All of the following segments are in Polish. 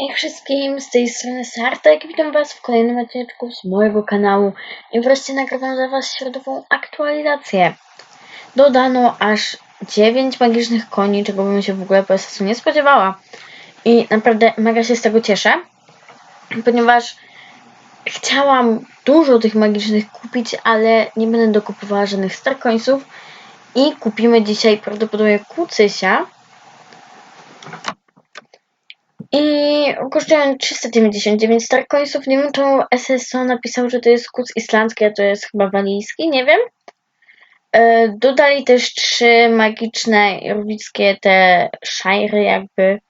Hej wszystkim, z tej strony Sartek, witam was w kolejnym odcinku z mojego kanału i wreszcie nagrywam dla was środową aktualizację. Dodano aż 9 magicznych koni, czego bym się w ogóle po prostu nie spodziewała. I naprawdę mega się z tego cieszę, ponieważ chciałam dużo tych magicznych kupić, ale nie będę dokupowała żadnych Star Coinsów i kupimy dzisiaj prawdopodobnie Kucysia. I kosztują 399 Star Coinsów. Nie wiem, czemu SSO napisał, że to jest kuc islandzki, a to jest chyba walijski, nie wiem. E, dodali też trzy magiczne jorwickie te szajry jakby.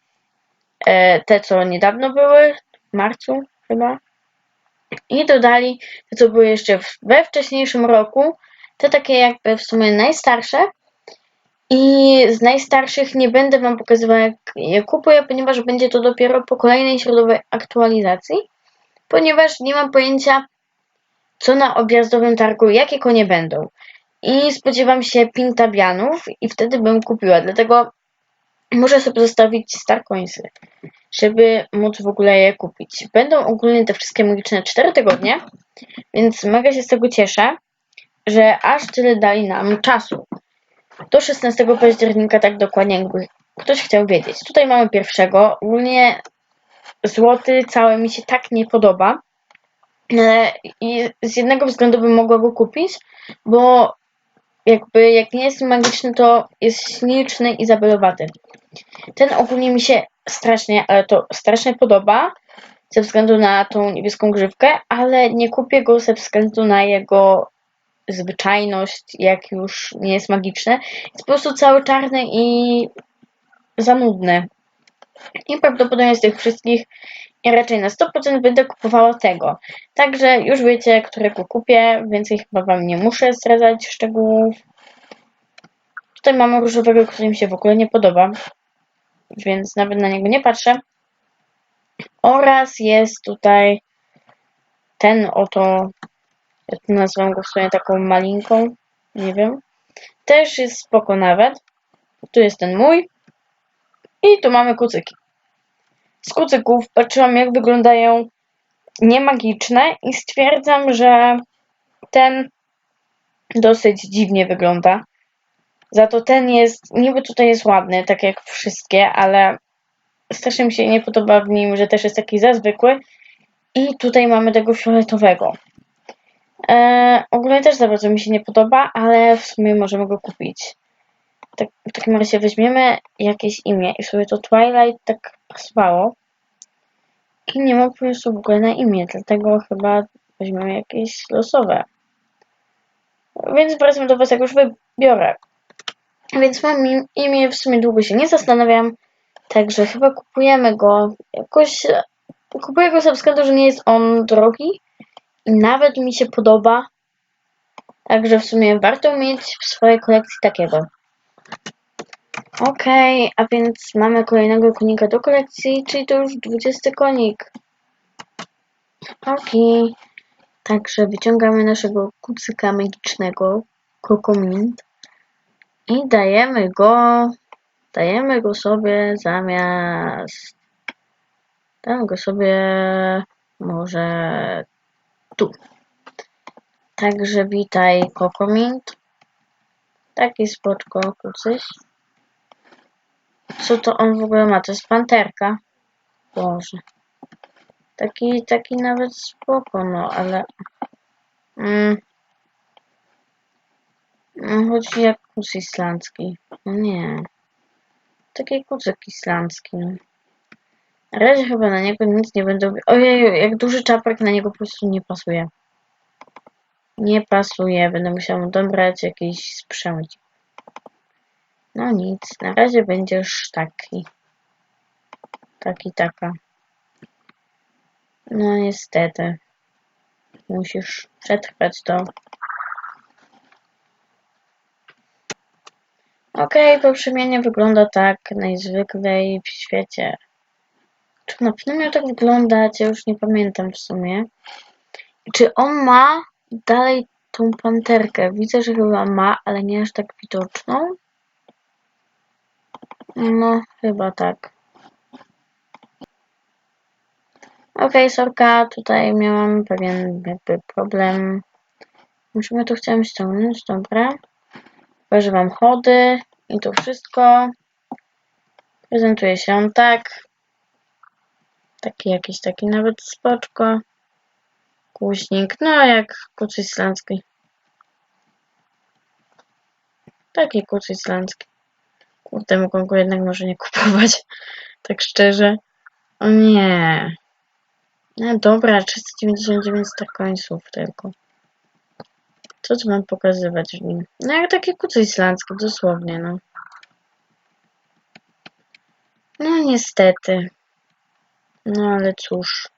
E, te, co niedawno były, w marcu chyba. I dodali te, co były jeszcze we wcześniejszym roku. Te takie jakby w sumie najstarsze. I z najstarszych nie będę Wam pokazywała, jak je kupuję, ponieważ będzie to dopiero po kolejnej środowej aktualizacji, ponieważ nie mam pojęcia, co na objazdowym targu, jakie konie będą. I spodziewam się pintabianów i wtedy bym kupiła, dlatego muszę sobie zostawić Star Coinsy, żeby móc w ogóle je kupić. Będą ogólnie te wszystkie magiczne 4 tygodnie, więc mega się z tego cieszę, że aż tyle dali nam czasu do 16 października, tak dokładnie jakby ktoś chciał wiedzieć. Tutaj mamy pierwszego. Ogólnie złoty cały mi się tak nie podoba. Ale i z jednego względu bym mogła go kupić, bo jakby jak nie jest magiczny, to jest śliczny i zabelowaty. Ten ogólnie mi się strasznie, ale to strasznie podoba ze względu na tą niebieską grzywkę, ale nie kupię go ze względu na jego zwyczajność, jak już nie jest magiczne. Jest po prostu cały czarny i za nudny. I prawdopodobnie z tych wszystkich raczej na 100% będę kupowała tego. Także już wiecie, którego kupię, więcej chyba Wam nie muszę zdradzać szczegółów. Tutaj mamy różowego, który mi się w ogóle nie podoba, więc nawet na niego nie patrzę. Oraz jest tutaj ten oto ja tu nazwę go w sumie taką malinką. Nie wiem. Też jest spoko nawet. Tu jest ten mój. I tu mamy kucyki. Z kucyków patrzyłam jak wyglądają niemagiczne i stwierdzam, że ten dosyć dziwnie wygląda. Za to ten jest, niby tutaj jest ładny, tak jak wszystkie, ale strasznie mi się nie podoba w nim, że też jest taki za zwykły. I tutaj mamy tego fioletowego. E, ogólnie też za bardzo mi się nie podoba, ale w sumie możemy go kupić. Tak, w takim razie weźmiemy jakieś imię i sobie to Twilight tak pasowało. I nie mam pomysłu w ogóle na imię, dlatego chyba weźmiemy jakieś losowe. Więc wracam do Was, jak już wybiorę. Więc mam imię, w sumie długo się nie zastanawiam, także chyba kupujemy go jakoś... Kupuję go ze względu, że nie jest on drogi nawet mi się podoba. Także w sumie warto mieć w swojej kolekcji takiego. Okej, okay, a więc mamy kolejnego konika do kolekcji, czyli to już 20 konik. Okej. Okay. Także wyciągamy naszego kucyka magicznego, Kokomint. I dajemy go, dajemy go sobie zamiast, damy go sobie może tu. Także witaj Kokomint. Taki spoczko kucyś. Co to on w ogóle ma? To jest panterka. Boże. Taki, taki nawet spoko, no, ale... Mm. No, chodzi jak kus islandzki. No nie. Taki kucyk islandzki. Na razie chyba na niego nic nie będę... Ojej, jak duży czapek na niego po prostu nie pasuje. Nie pasuje, będę musiał dobrać jakiś sprzęt. No nic, na razie będziesz taki. Taki, taka. No niestety. Musisz przetrwać to. Okej, okay, przemianie wygląda tak najzwyklej w świecie. Czy na pewno miał tak wyglądać? Ja już nie pamiętam w sumie. Czy on ma dalej tą panterkę? Widzę, że chyba ma, ale nie aż tak widoczną. No, chyba tak. Okej, sorka, tutaj miałam pewien jakby problem. Musimy tu chciałem ściągnąć, dobra. Używam chody i to wszystko. Prezentuje się on tak. Taki jakiś taki nawet spoczko. Kuźnik, no jak kuc islandzki. Taki kuc islandzki. Kurde, mogą go jednak może nie kupować. Tak szczerze. O nie. No dobra, 399 starcoinsów tylko. Co tu mam pokazywać w nim? No jak takie kuce islandzkie, dosłownie, no. No niestety. No ale cóż.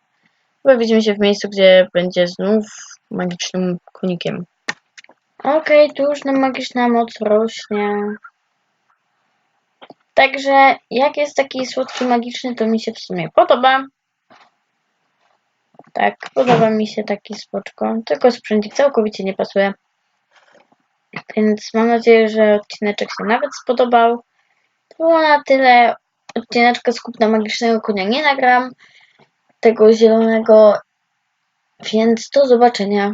Chyba widzimy się w miejscu, gdzie będzie znów magicznym konikiem. Okej, tu już nam magiczna moc rośnie. Także jak jest taki słodki magiczny, to mi się w sumie podoba. Tak, podoba mi się taki spoczko. Tylko sprzęcik całkowicie nie pasuje. Więc mam nadzieję, że odcineczek się nawet spodobał. To było na tyle. Odcineczka z kupna magicznego konia nie nagram. Tego zielonego. Więc do zobaczenia.